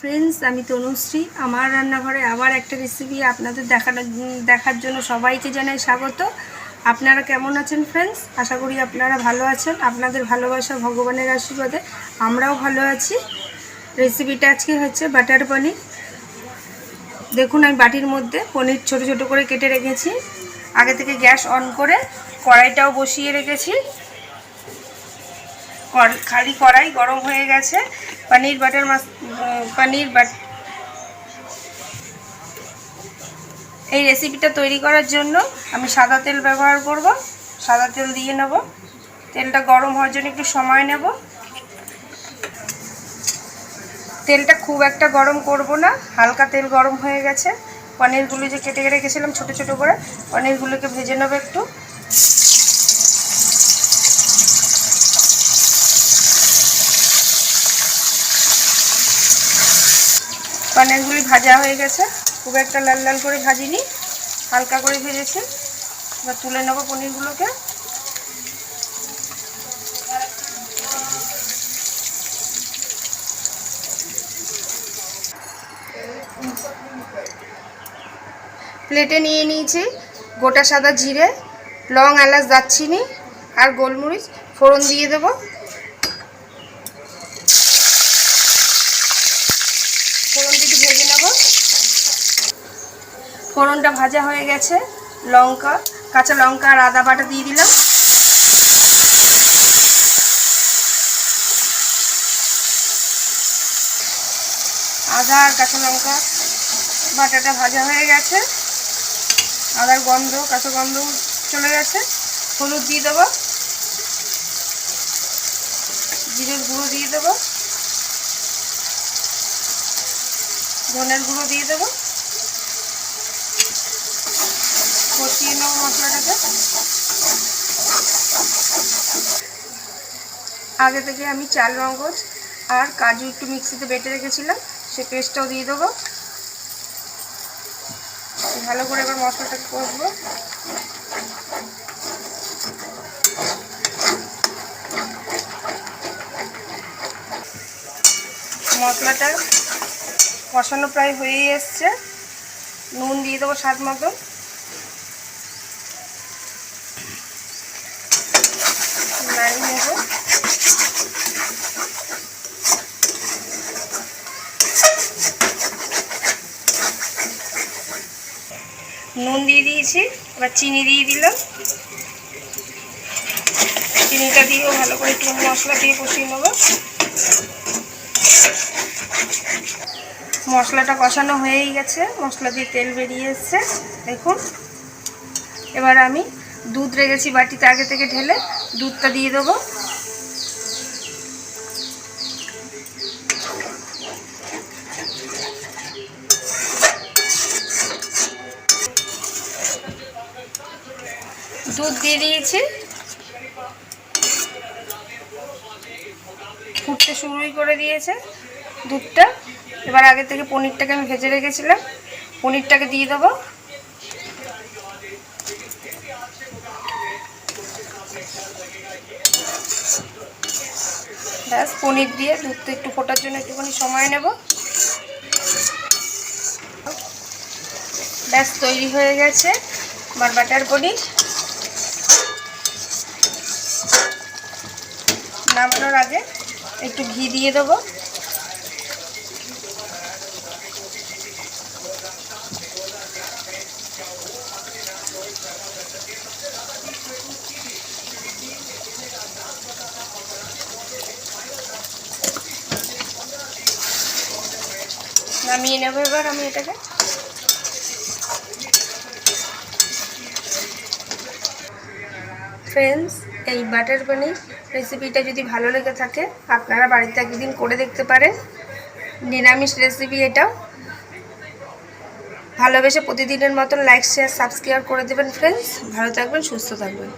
Friends আমি তনুশ্রী। আমার রান্নাঘরে আবার একটা রেসিপি আপনাদের দেখার দেখার জন্য সবাইকে জানাই স্বাগত। আপনারা কেমন আছেন ফ্রেন্ডস আশা করি আপনারা ভালো আছেন। আপনাদের ভালোবাসা ভগবানের আশীর্বাদে আমরাও ভালো আছি। রেসিপিটা আজকে হচ্ছে বাটার পনির। দেখুন, আমি বাটির মধ্যে পনির ছোট ছোট করে কেটে রেখেছি। আগে থেকে গ্যাস অন করে কড়াইটাও বসিয়ে রেখেছি। খালি কড়াই গরম হয়ে গেছে। পনির বাটার উম, পনির বাট এই রেসিপিটা তৈরি করার জন্য আমি সাদা তেল ব্যবহার করব। সাদা তেল দিয়ে নেব। তেলটা গরম হওয়ার জন্য একটু সময় নেব। তেলটা খুব একটা গরম করব না। হালকা তেল গরম হয়ে গেছে। পনিরগুলো যে কেটে রেখেছিলাম ছোট ছোট করে পনিরগুলোকে ভেজে নেব একটু। পনিরগুলি ভাজা হয়ে গেছে। খুব একটা লাল লাল করে ভাজিনি, হালকা করে ভেজেছি। এবার তুলে নেব পনিরগুলোকে। প্লেটে নিয়ে নিয়েছি গোটা সাদা জিরে, লং এলাচ দারচিনি আর গোলমরিচ, ফোড়ন দিয়ে দেবো ফোড়নটি একটু ভেজে নেব ফোড়নটা ভাজা হয়ে গেছে, লঙ্কা, কাঁচা লঙ্কা আর আদা বাটা দিয়ে দিলাম। আদা আর কাঁচা লঙ্কা বাটাটা ভাজা হয়ে গেছে। আদার গন্ধ, কাঁচা গন্ধ চলে গেছে। হলুদ দিয়ে দেবো। জিরের গুঁড়ো দিয়ে দেবো। ধনের গুঁড়ো দিয়ে দেবো। কষিয়ে নেব মশলাটাকে। আগে থেকে আমি চাল, মগজ আর কাজু একটু মিক্সিতে বেটে রেখেছিলাম, সে পেস্টটাও দিয়ে দেবো। ভালো করে এবার মশলাটাকে কষবো। মশলাটা কষানো প্রায় হয়েই এসছে। নুন দিয়ে দেবো স্বাদ মতো নুন দিয়ে দিয়েছি, এবার চিনি দিয়ে দিলাম। চিনিটা দিয়েও ভালো করে একটু মশলা দিয়ে কষিয়ে নেব। মশলাটা কষানো হয়েই গেছে, মশলা দিয়ে তেল বেরিয়ে এসছে। দেখুন, এবার আমি দুধ রেখেছি বাটিতে আগে থেকে ঢেলে, দুধটা দিয়ে দেবো। দুধ দিয়ে দিয়েছি। ফুটতে শুরুই করে দিয়েছে দুধটা। এবার আগে থেকে পনিরটাকে আমি ভেজে রেখেছিলাম। পনিরটাকে দিয়ে দেবো। ব্যাস, পনির দিয়ে দুধটা একটু ফোটার জন্য একটুখানি সময় নেব। ব্যাস, তৈরি হয়ে গেছে আমার বাটার পনির। নামানোর আগে একটু ঘি দিয়ে দেবো। নামিয়ে নেব এবার আমি এটাকে। ফ্রেন্ডস এই বাটার পনির রেসিপিটা যদি ভালো লেগে থাকে, আপনারা বাড়িতে একদিন করে দেখতে পারেন। নিরামিষ রেসিপি এটাও। ভালোবেসে প্রতিদিনের মতন লাইক শেয়ার সাবস্ক্রাইব করে দেবেন ফ্রেন্ডস ভালো থাকবেন, সুস্থ থাকবেন।